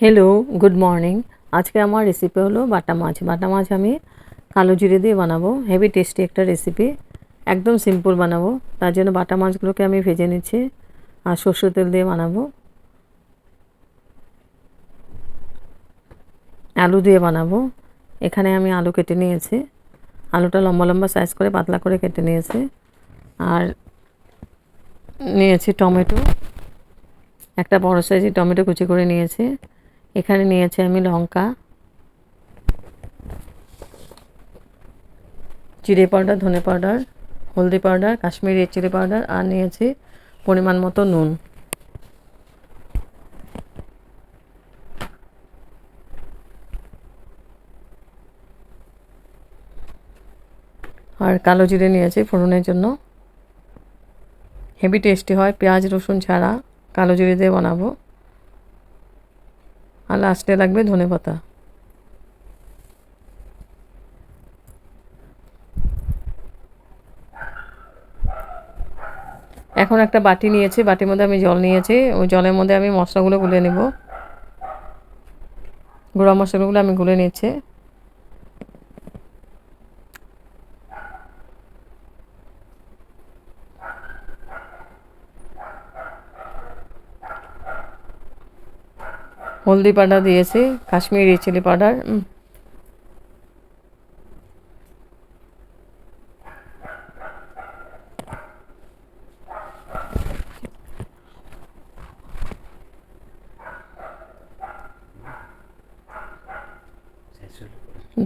Hello good morning আজকে আমার recipe হলো বাটা মাছ। বাটা মাছ আমি কালো জিরে দিয়ে বানাবো। হেভি টেস্টি একটা রেসিপি একদম সিম্পল বানাবো। তার জন্য বাটা মাছগুলোকে আমি ভেজে নিচ্ছি আর সর্ষের তেল দিয়ে বানাবো। আলু দিয়ে বানাবো। এখানে আমি আলু কেটে নিয়েছি। আলুটা লম্বা লম্বা সাইজ করে পাতলা করে কেটে নিয়েছি। আর নিয়েছি টমেটো। একটা বড় সাইজের টমেটো কুচি করে নিয়েছি। এখানে নিয়েছি আমি লঙ্কা। জিরে পাউডার, ধনে পাউডার, হলদি পাউডার, কাশ্মীরি চিলি পাউডার আর নিয়েছি পরিমাণ মতো নুন। আর কালো জিরে নিয়েছি ফোড়নের জন্য। হেভি টেস্টি হয়, পেঁয়াজ, রসুন ছাড়া। কালো জিরে দিয়ে বানাবো। আর লাস্টে লাগবে ধনে পাতা। এখন একটা বাটি নিয়েছি, বাটির মধ্যে আমি জল নিয়েছি। ওই জলের মধ্যে আমি মশলাগুলো গুলে নেব। গুঁড়া মশলাগুলো আমি গুলে নিচ্ছি। হলদি পাউডার দিয়েছি, কাশ্মীরি চিলি পাউডার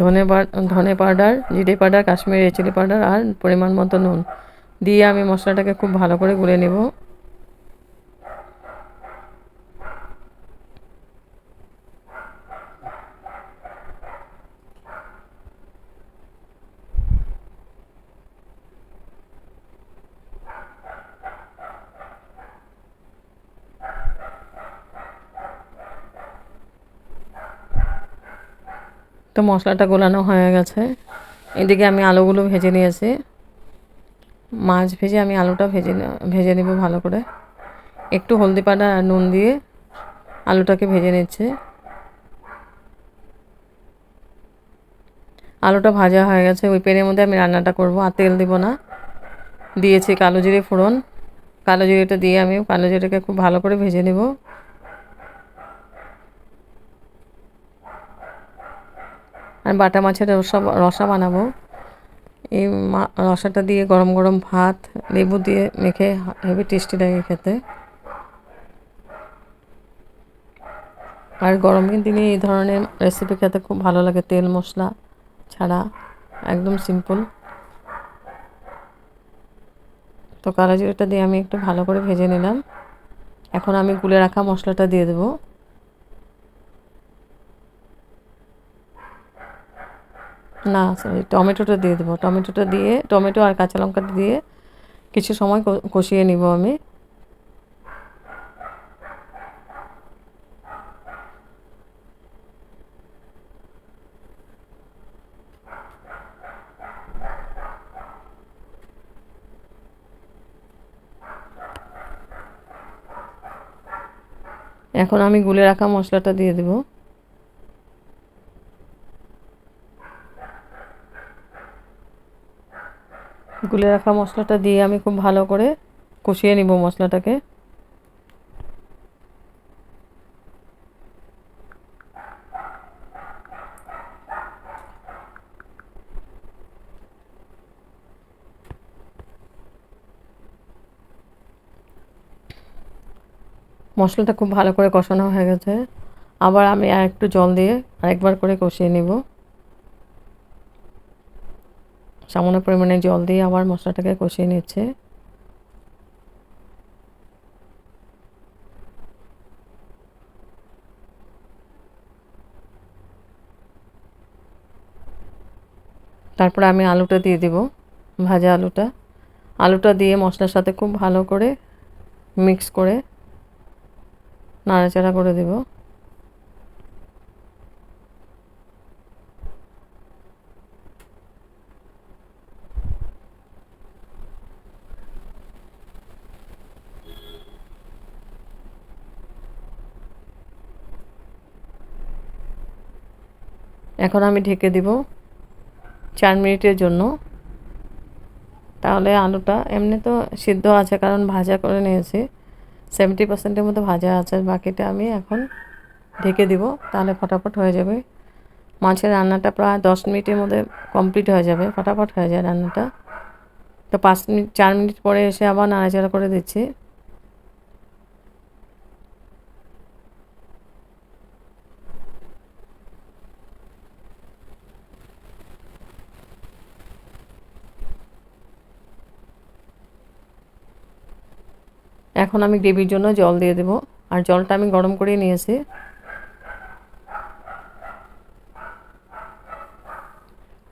ধনে ধনে পাউডার, জিরে পাউডার, কাশ্মীরি চিলি পাউডার আর পরিমাণ মতো নুন। দিয়ে আমি মশলাটাকে খুব ভালো করে গুলে নেব। তো মশলাটা গোলানো হয়ে গেছে। এদিকে আমি আলুগুলো ভেজে নিয়েছি। মাছ ভেজে আমি আলুটা ভেজে ভেজে নেব ভালো করে। একটু হলদি পাউডার আর নুন দিয়ে আলুটাকে ভেজে নিচ্ছে। আলুটা ভাজা হয়ে গেছে। ওই পেনের মধ্যে আমি রান্নাটা করব আর তেল দেবো না। দিয়েছি কালো জিরে ফোড়ন। কালো জিরেটা দিয়ে আমি কালো জিরেটাকে খুব ভালো করে ভেজে নেব। আর বাটা মাছের রসা রসা বানাবো। এই রসাটা দিয়ে গরম গরম ভাত, লেবু দিয়ে মেখে হেভি টেস্টি লাগে খেতে। আর গরমের দিনে এই ধরনের রেসিপি খেতে খুব ভালো লাগে, তেল মশলা ছাড়া। একদম সিম্পল তো কালো জিরাটা দিয়ে আমি একটু ভালো করে ভেজে নিলাম। এখন আমি গুলে রাখা মশলাটা দিয়ে দেবো। না সরি টমেটোটা দিয়ে দেবো। টমেটোটা দিয়ে, টমেটো আর কাঁচা লঙ্কাটা দিয়ে কিছু সময় কষিয়ে নিব আমি। এখন আমি গুলে রাখা মশলাটা দিয়ে দেবো। গুলে রাখা মশলাটা দিয়ে আমি খুব ভালো করে কষিয়ে নিব মশলাটাকে। মশলাটা খুব ভালো করে কষানো হয়ে গেছে। আবার আমি আর একটু জল দিয়ে আরেকবার করে কষিয়ে নিব। সামান্য পরিমাণে জল দিয়ে আবার মশলাটাকে কষিয়ে নিচ্ছে। তারপরে আমি আলুটা দিয়ে দিব, ভাজা আলুটা। আলুটা দিয়ে মশলার সাথে খুব ভালো করে মিক্স করে নাড়াচাড়া করে দেবো। এখন আমি ঢেকে দিব চার মিনিটের জন্য। তাহলে আলুটা এমনি তো সিদ্ধ আছে, কারণ ভাজা করে নিয়েছি। সেভেন্টি পার্সেন্টের মতো ভাজা আছে, বাকিটা আমি এখন ঢেকে দিব, তাহলে ফটাফট হয়ে যাবে। মাছের রান্নাটা প্রায় দশ মিনিটের মধ্যে কমপ্লিট হয়ে যাবে, ফটাফট হয়ে যায় রান্নাটা। তো পাঁচ মিনিট, চার মিনিট পরে এসে আবার নাড়াচাড়া করে দিচ্ছি। এখন আমি গ্রেভির জন্য জল দিয়ে দেব। আর জলটা আমি গরম করে নিয়েছি।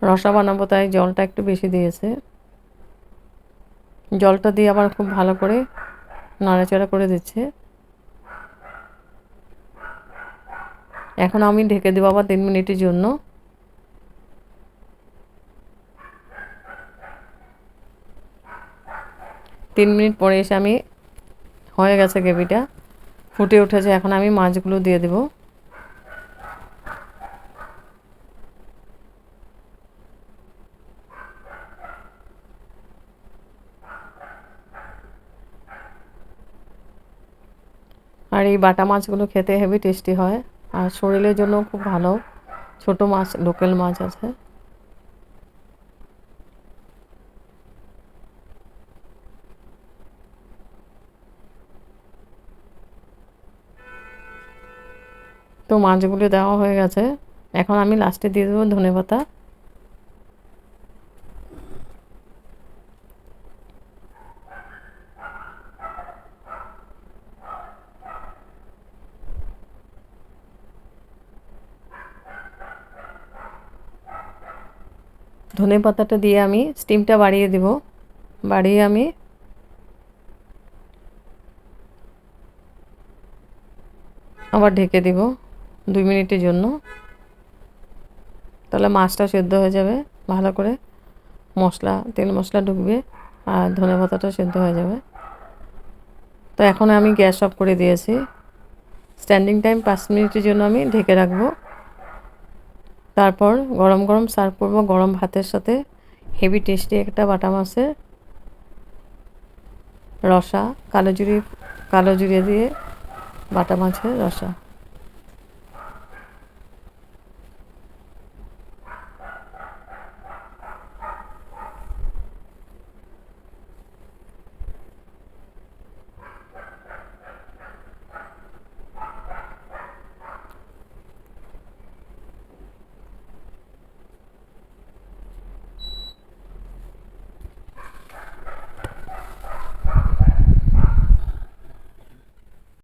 রসা বানাবো, তাই জলটা একটু বেশি দিয়েছে। জলটা দিয়ে আবার খুব ভালো করে নাড়াচাড়া করে দিচ্ছে। এখন আমি ঢেকে দেবো আবার তিন মিনিটের জন্য। তিন মিনিট পরে এসে আমি হয়ে গেছে গ্রেভিটা। ফুটে উঠেছে, এখন আমি মাছগুলো দিয়ে দেবো। আর এই বাটা মাছগুলো খেতে হেভি টেস্টি হয়। আর শরীরের জন্য খুব ভালো। ছোট মাছ, লোকাল মাছ আছে। তো মাছগুলো দেওয়া হয়ে গেছে। এখন আমি লাস্টে দিয়ে দেবো ধনে পাতা। ধনে পাতাটা দিয়ে আমি স্টিমটা বাড়িয়ে দেব। বাড়িয়ে আমি আবার ঢেকে দিব। দুই মিনিটের জন্য। তাহলে মাছটা সেদ্ধ হয়ে যাবে, ভালো করে মশলা, তেল মশলা ঢুকবে আর ধনে পাতাটা সেদ্ধ হয়ে যাবে। তো এখন আমি গ্যাস অফ করে দিয়েছি। স্ট্যান্ডিং টাইম পাঁচ মিনিটের জন্য আমি ঢেকে রাখব। তারপর গরম গরম সার্ভ করব গরম ভাতের সাথে। হেভি টেস্টি একটা বাটা মাছের রসা, কালো জুড়ি কালো জুড়ে দিয়ে বাটা মাছের রসা।